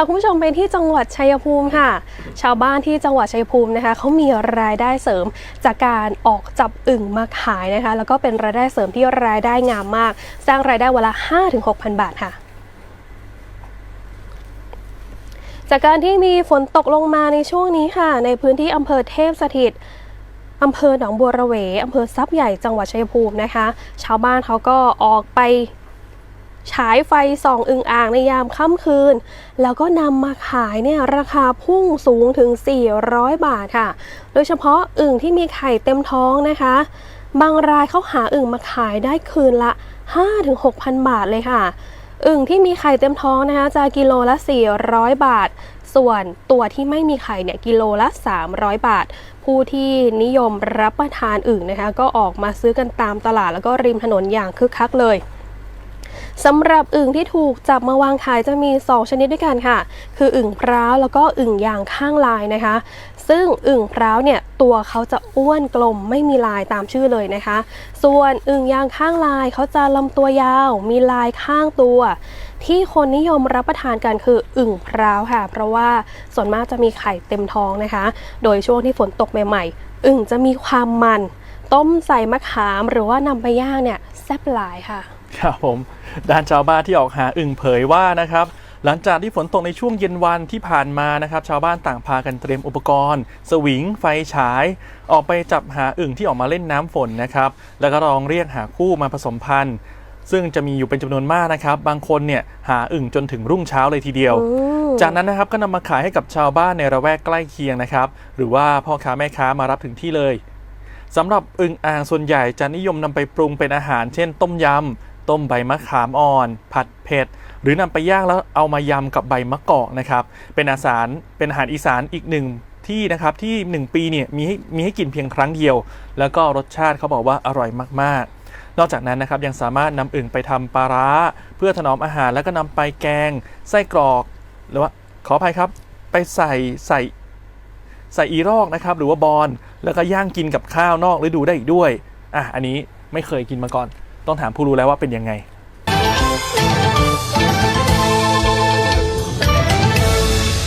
าคุณผู้ชมไปที่จังหวัดชัยภูมิค่ะ ชาวบ้านที่จังหวัดชัยภูมินะคะเขามีรายได้เสริมจากการออกจับอึ่งมาขายนะคะ แล้วก็เป็นรายได้เสริมที่รายได้งามมาก สร้างรายได้วันละ 5-6,000 บาทค่ะจากการที่มีฝนตกลงมาในช่วงนี้ค่ะ ในพื้นที่อำเภอเทพสถิตอำเภอหนองบัวระเวอำเภอทรัพย์ใหญ่จังหวัดชัยภูมินะคะ ชาวบ้านเขาก็ออกไป ฉายไฟส่องอึงอ่างในยามค่ำคืน แล้วก็นำมาขายเนี่ยราคาพุ่งสูงถึง 400 บาทค่ะ โดยเฉพาะอึ่งที่มีไข่เต็มท้องนะคะ บางรายเขาหาอึ่งมาขายได้คืนละ 5-6,000 บาทเลยค่ะ อึ่งที่มีไข่เต็มท้องนะคะ จะกิโลละ 400 บาท ส่วนตัวที่ไม่มีไข่เนี่ยกิโลละ 300 บาท ผู้ที่นิยมรับประทานอึ่งนะคะ ก็ออกมาซื้อกันตามตลาดแล้วก็ริมถนนอย่างคึกคักเลย สำหรับอึ่งที่ถูกจับมาวางขายจะมี 2 ชนิดด้วยกันค่ะ คืออึ่งพร้าวแล้วก็อึ่งยางข้างลายนะคะ ซึ่งอึ่งพร้าวเนี่ยตัวเขาจะอ้วนกลมไม่มีลายตามชื่อเลยนะคะ ส่วนอึ่งยางข้างลายเขาจะลำตัวยาว มีลายข้างตัว ที่คนนิยมรับประทานกันคืออึ่งพร้าวค่ะ เพราะว่าส่วนมากจะมีไข่เต็มท้องนะคะ โดยช่วงที่ฝนตกใหม่ๆอึ่งจะมีความมัน ต้มใส่มะขามหรือว่านำไปย่างเนี่ยแซ่บหลายค่ะ ครับผมด้านชาวบ้านที่ออกหาอึ่งเผยว่านะครับ หลังจากที่ฝนตกในช่วงเย็นวันที่ผ่านมานะครับ ชาวบ้านต่างพากันเตรียมอุปกรณ์ สวิง ไฟฉาย ออกไปจับหาอึ่งที่ออกมาเล่นน้ำฝนนะครับ แล้วก็ลองเรียกหาคู่มาผสมพันธุ์ ซึ่งจะมีอยู่เป็นจำนวนมากนะครับ บางคนเนี่ยหาอึ่งจนถึงรุ่งเช้าเลยทีเดียวอืมจากนั้นนะครับก็นำมาขายให้กับชาวบ้านในระแวกใกล้เคียงนะครับ หรือว่าพ่อค้าแม่ค้ามารับถึงที่เลยสำหรับอึ่งอ่างส่วนใหญ่จะนิยมนำไปปรุงเป็นอาหาร เช่น ต้มยำ ต้มใบมะขามอ่อน ผัดเผ็ด หรือนำไปย่างแล้วเอามายำกับใบมะกอกนะครับ เป็นอาหารเป็นอาหารอีสานอีกหนึ่งที่นะครับที่หนึ่งปีเนี่ยมีให้มีให้กินเพียงครั้งเดียว แล้วก็รสชาติเขาบอกว่าอร่อยมากๆ นอกจากนั้นนะครับยังสามารถนำอึ่งไปทำปลาร้า เพื่อถนอมอาหารแล้วก็นำไปแกง ไส้กรอก หรือว่าขออภัยครับ ไปใส่ใส่ใส่อีรอกนะครับ หรือว่าบอนแล้วก็ย่างกินกับข้าวนอกฤดูได้อีกด้วยอะอันนี้ไม่เคยกินมาก่อน ต้องถามผู้รู้แล้วว่าเป็นยังไง